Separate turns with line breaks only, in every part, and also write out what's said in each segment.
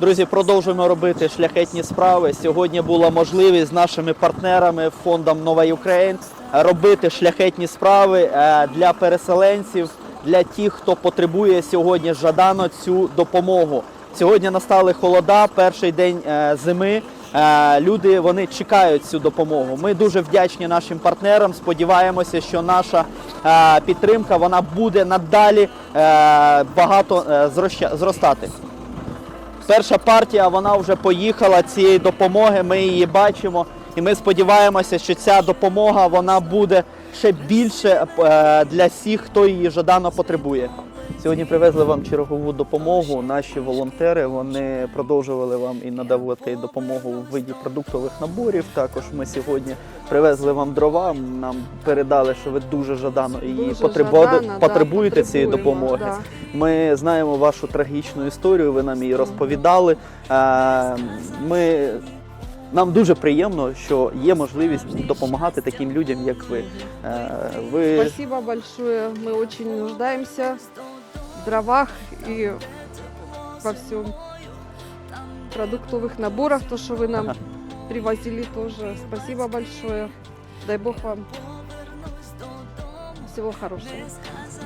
Друзі, продовжуємо робити шляхетні справи. Сьогодні була можливість з нашими партнерами фондом Нова Україн робити шляхетні справи е, для переселенців, для тих, хто потребує сьогодні жадано цю допомогу. Сьогодні настали холода, перший день е, зими. Е, Люди вони чекають цю допомогу. Ми дуже вдячні нашим партнерам. Сподіваємося, що наша підтримка вона буде надалі багато зростати. Перша партія вона вже поїхала цієї допомоги. Ми її бачимо, і ми сподіваємося, що ця допомога вона буде ще більше е, для всіх, хто її жадано потребує. Сьогодні привезли вам чергову допомогу. Наші волонтери вони продовжували вам і надавати допомогу у виді продуктових наборів. Також ми сьогодні привезли вам дрова. Нам передали, що ви дуже жадано і
Дуже
потребу-
жадано, да,
потребуєте цієї допомоги.
да.
Ми знаємо вашу трагічну історію, ви нам її розповідали. Е, Ми, нам дуже приємно, що є можливість допомагати таким людям, як ви. Е, ви
Спасибо большое. Очень нуждаемся в дровах и во всем продуктовых наборах, то, что вы нам
Ага.
привозили тоже. Спасибо большое. Дай Бог вам всего хорошего.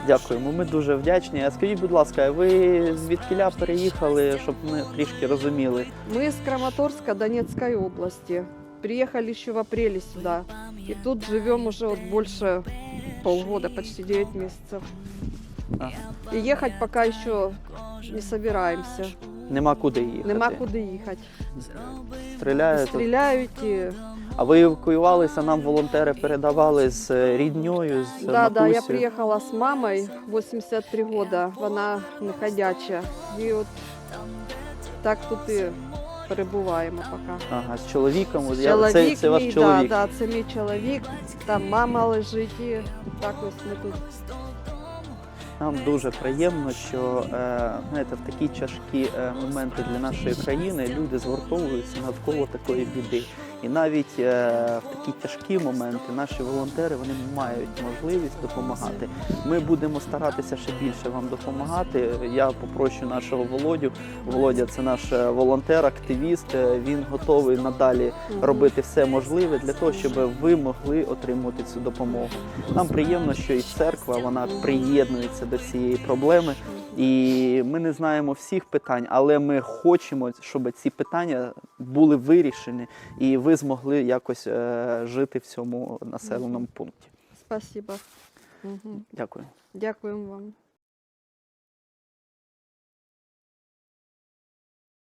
дякуємо. Ми дуже вдячні. А скажіть, будь ласка, ви звідкиля переїхали, щоб ми трішки розуміли?
Мы из Краматорска Донецкой области. Приехали еще в апреле сюда. И тут живем уже вот больше полгода, почти 9 месяцев.
Ага.
И ехать пока еще не собираемся.
Нема куди їхати.
Нема куди їхати.
Стріляють.
Стріляють і
А ви евакуювалися, нам волонтери передавали з е, рідньою, з
да, да, я
матусею.
приїхала з мамою 83 года, вона неходяча. І от так тут і перебуваємо поки.
Ага, з чоловіком. От я-
Чоловік
це, це ваш
мій,
чоловік.
Да, да, це мій чоловік, там мама лежить і так ось ми тут.
Нам дуже приємно, що е, знаєте, в такі тяжкі е, моменти для нашої країни люди згуртовуються навколо такої біди. І навіть е, в такі тяжкі моменти наші волонтери вони мають можливість допомагати. Ми будемо старатися ще більше вам допомагати. Я попрошу нашого Володю. Володя це наш е, волонтер, активіст. Е, Він готовий надалі робити все можливе для того, щоб ви могли отримати цю допомогу. Нам приємно, що і церква вона приєднується до цієї проблеми. І ми не знаємо всіх питань, але ми хочемо, щоб ці питання були вирішені, і ви змогли якось е, жити в цьому населеному пункті.
Спасибо. Угу.
Дякую.
Дякуємо вам.